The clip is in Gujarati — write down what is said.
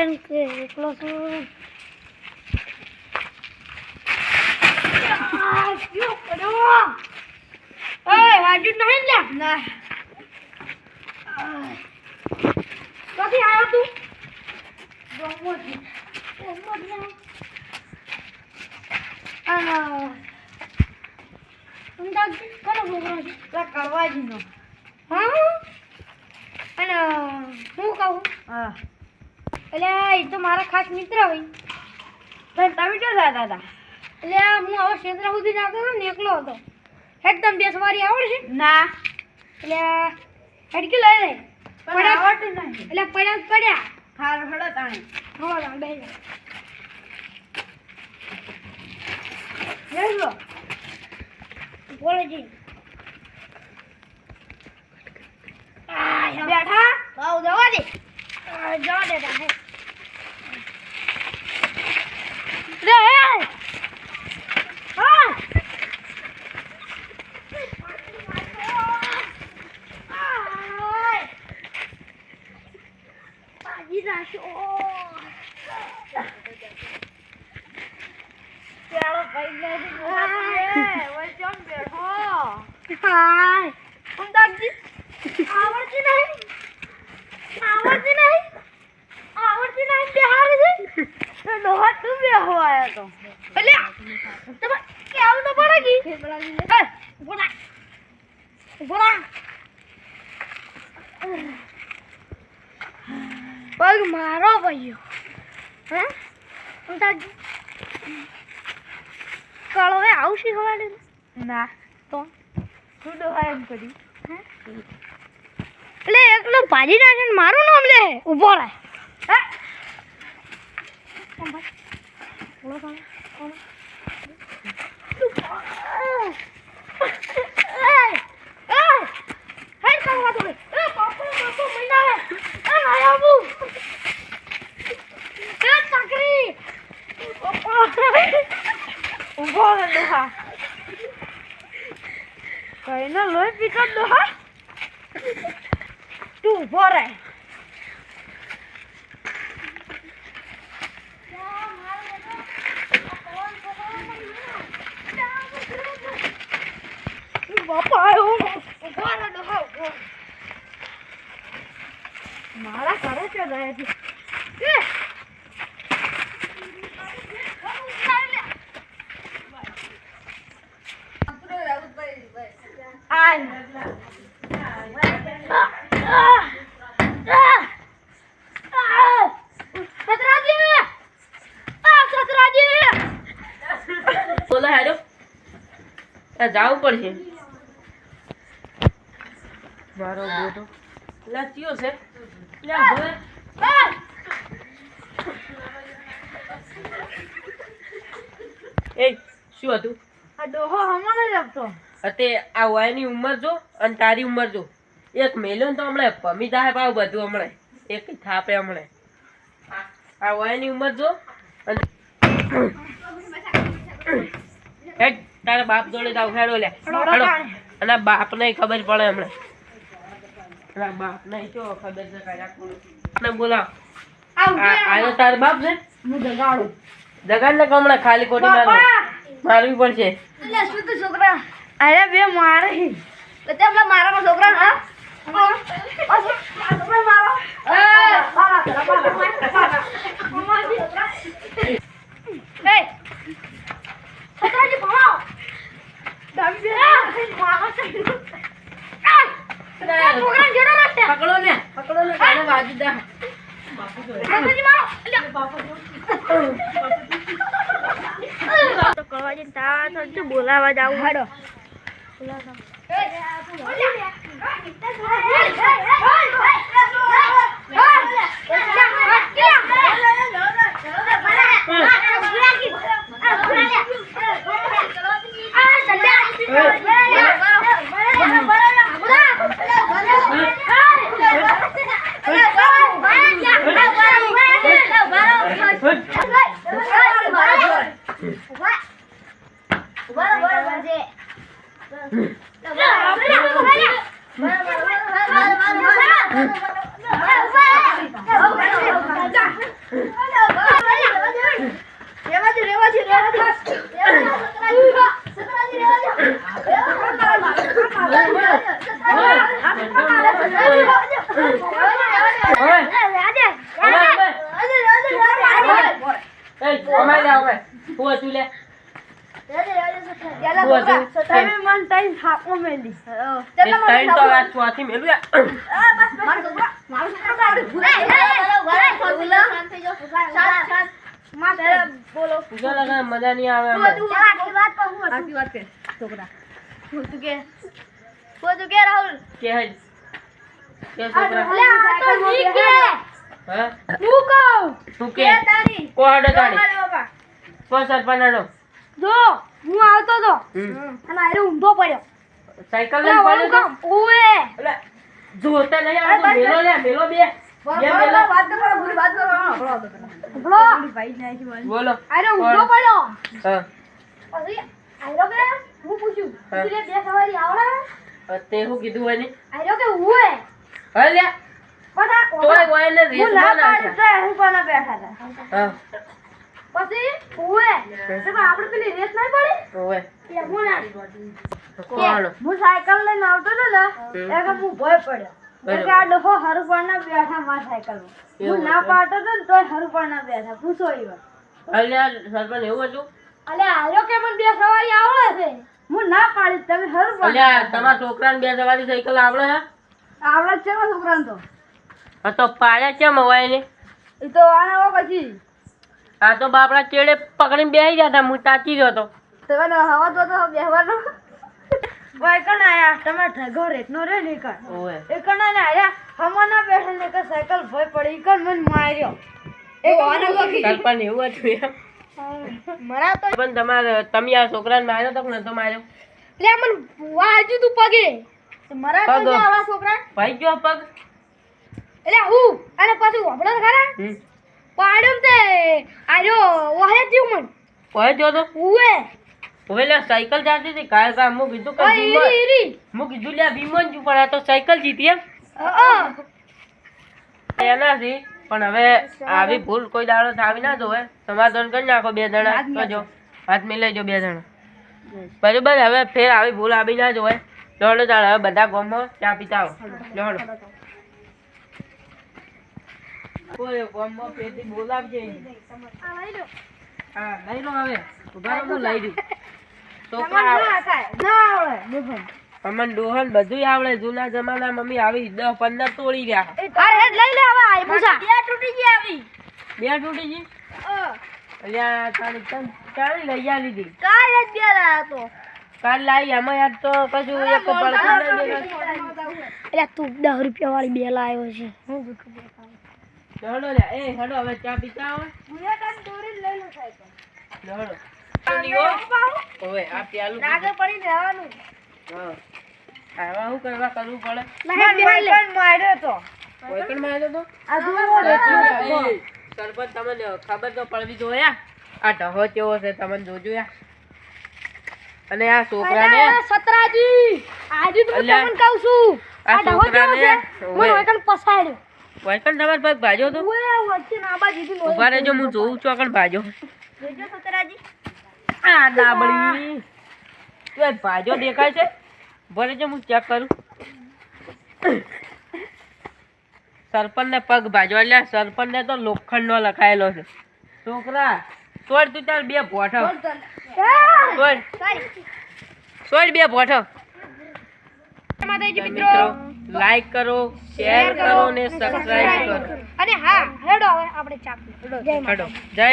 બેન કે એકલો છું આ, શું કર્યો? ઓય, વાગ્યું જ કડવાજીનો હા? અને હું કહું? હા. એટલે એ તો મારા ખાસ મિત્ર હોય. પણ તમે ક્યાં જતા હતા? એટલે હું હવે ક્ષેત્ર સુધી જતો હતો ને એકલો હતો. એકદમ બેસવારી આવડે છે ના. એટલે હેડકી લઈ લે. પણ આવડતું નહીં. એટલે પડ્યા જ પડ્યા. હાર હડો તાણે. લાવ બે જાય બોલો જી બેઠા આવ જવા દે જવા દે. રે હે હા આય. ભાગી નાખ્યો. ચાલો કઈ નથી બોલાતું એ વઈ ચમ બેઠો હાય. અમદાવાદજી, આવડતી નહીં આવડતી નહીં આવડતી નહીં બિહાર છે તો ડોહા તું બેહો આયો તો એટલે તમે કેવું એ, ઊભો થા. ઊભો થા. પગ મારો ભાઈઓ હે કળવે આવશે હવાડે ના તો તું ડોહા એમ કરી એટલે એકલો ભાજી નાખે મારું નામ લે ઊભો રહે હે કોણ ભાઈ? બોલો કોણ? કોણ? એય! એય! હેડ કાઢ વાતો લે. એ બાપુ, બાપુ, મહિના હે. એ નાય આબુ. એ ચાકરી. ઊભો રહે ડોહા કઈ ના લોહી પીતો ડોહા તું ઊભો રહે બાપા આવ્યો. ઊભો રહે ડોહા, ઊભો. મારા ઘરે છે રહે છે એ! બોલો જાવું જવું પડશે. મારો બોટો એટલે ચિયો છે. એ શું હતું? આ ડોહો હમણાં જ આપતો તે આ વાયની ઉંમર જો અને તારી ઉંમર જો એક મેલ્યો ને તો હમણાં પમી જાય ભાવ બધું હમણાં. એક થાપે હમણાં. આ- વાયની ઉંમર જો અને તારા બાપ જોડે જાવ ખેડો લે અને બાપ બાપને ખબર પડે હમણાં. તારા નહીં શું ખબર છે કાંઈ કોણ બોલાવ આ તાર બાપ છે? હું ને હમણાં ખાલી ખોટી મારવી પડશે. છોકરા? અરે બે મારે તેમને મારા. છોકરા હા. મારો છોકરા રાખશે. પકડો ને. પકડો ને. કાને વાજી દે છોકરાજી મારો. તો કરવા જઈને તા બોલાવા જાવ હાડો. બરાબર હવે, હવે, હવે. એ, અમારે લે, હવે. હું હતું લે. હું હતું. તમે મન તઈ થાપો મેલી એ ત્રણ તો આ ચોથી મેલું યાર. બોલો જો લગા મજા નહીં આવે અમે. કે રાહુલ કે હું કે હું? હા તું તારી. જો હું આવતો તો. અને આરે ઊંધો પડ્યો. સાયકલ લઈને પડ્યો કામ? ઓએ તો? નહીં આવતું. મેલો લે, મેલો બે. બે મેલો. વાત કરો પૂરી વાત કરો. બોલો ભાઈ જાય છે બોલ. બોલો. આરે ઊંધો પડ્યો. હા. પછી આયરો કે? હું પૂછ્યું? હા. તું લે બે સવારી આવડે? તે શું કીધું હોય ને? આયરો કે હુએ હવે લે બધા તોય હોય ને હું ના તો બેઠા હતા પછી હુએ. તો પણ આપણે પેલી રેસ નહીં પડી? હોય એ હું ના. કોણ હું સાયકલ લઈને આવતો હતો ને. એટલે હું ભય પડ્યો. એટલે આ ડોહો હરુપણના બેઠા મારા સાયકલમાં. હું ના પાડતો ને તોય હરુપણના બેઠા. પૂછો ઈ. સરપંચ એવું હતું? અલે આયો કે મને બે સવારી આવડે છે. હું ના પાડી તમે હરુપણ અલ્યા તમારા છોકરાને બે સવારી સાયકલ આવડે આવડે છે ને છોકરાને તો. હા તો પાડ્યા છે મોબાઈલ એ તો આના પછી. આ તો બાપડા ચેડે પકડીને બેસી ગયા હતા હું તાકી ગયો હતો તમે હવા તો તો બેહવાનો. ભાઈ કણ આયા? ટમાટર ઘર એકનો રે ને કણ? એ કણ ને આયા? હમણાં બેઠે ને કે સાયકલ ભય પડી. કણ મને માર્યો. એ સરપંચ એવું હતું એમ. મરા તો પણ તમારે તમે આ છોકરાને માર્યો તો ન તો માર્યો? લે મને વાજુ તું પગે. મરા તો. આવા છોકરા? ભાઈ ગયો પગ. એટલે હું? અને પછી વપડો ખરા? હમ. તે. મન. કોઈ હવે સાયકલ ચાલતી હતી. કાલ કા મુ કીધું કે ઈરી ઈરી. કીધું લ્યા વિમન છું પણ આ તો સાયકલ જીતી એમ. એનાથી પણ હવે આવી ભૂલ કોઈ દાડો થાવી ના જોવે. સમાધાન કરી નાખો બે જણા. જો હાથ મિલાઈ બે જણા. બરાબર હવે ફેર આવી ભૂલ આવી ના જોવે. જોડો ચાલો હવે બધા ગોમો ચા પીતા આવો. કોઈ બોલાવજે. હા લઈ લો હવે. ઊભા રહો લઈ દઉં અમન ડોહન બધું આવડે. જૂના જમાના મમ્મી આવી દસ પંદર તોડી રહ્યા. અરે લઈ લે હવે આ પૂછા. બે તૂટી ગઈ આવી. બે તૂટી ગઈ? અલ્યા તારી તારી લઈ આવી લીધી. કાલ જ બે લાયા તો કાલ લાવી આમાં યાર તો કશું એક એટલે તું દસ રૂપિયા વાળી બે લાવ્યો છે. હું હેડો લ્યા, એ હડો હવે ચા પીતા આવો હવે લો આ પ્યાલું પડી હા. આવા શું કરવા કરવું પડે? માર્યો તો કોઈ પણ માર્યો તો સરપંચ તમને ખબર તો પડવી જોયા આ ઢહો કેવો છે તમને જોજો યાર. અને આ છોકરાને સતરાજી! આજે તો તમને કહું છું. આ છોકરાને- મને વૈકણ પસાડ્યો વૈકણ તમાર પગ ભાજો તો? ઓએ વચ્ચે નાબા જીધી ઊભા રહેજો હું જોઉં છું આગળ ભાજો. જોજો સતરાજી. આ ડાબડી તો ભાજો દેખાય છે? ભરે જો હું ચેક કરું. સરપંચ ને પગ ભાજો એટલે સરપંચ ને તો લોખંડ નો લખાયેલો છે. છોકરા તોડ તું ચાલ બે ભોઠો. છોડ તોડ બે ભોઠો. માતાજી મિત્રો લાઈક કરો શેર કરો ને સબસ્ક્રાઇબ કરો. અને હા હેડો હવે આપણે ચા પીએ. જય માતા હેડો. જય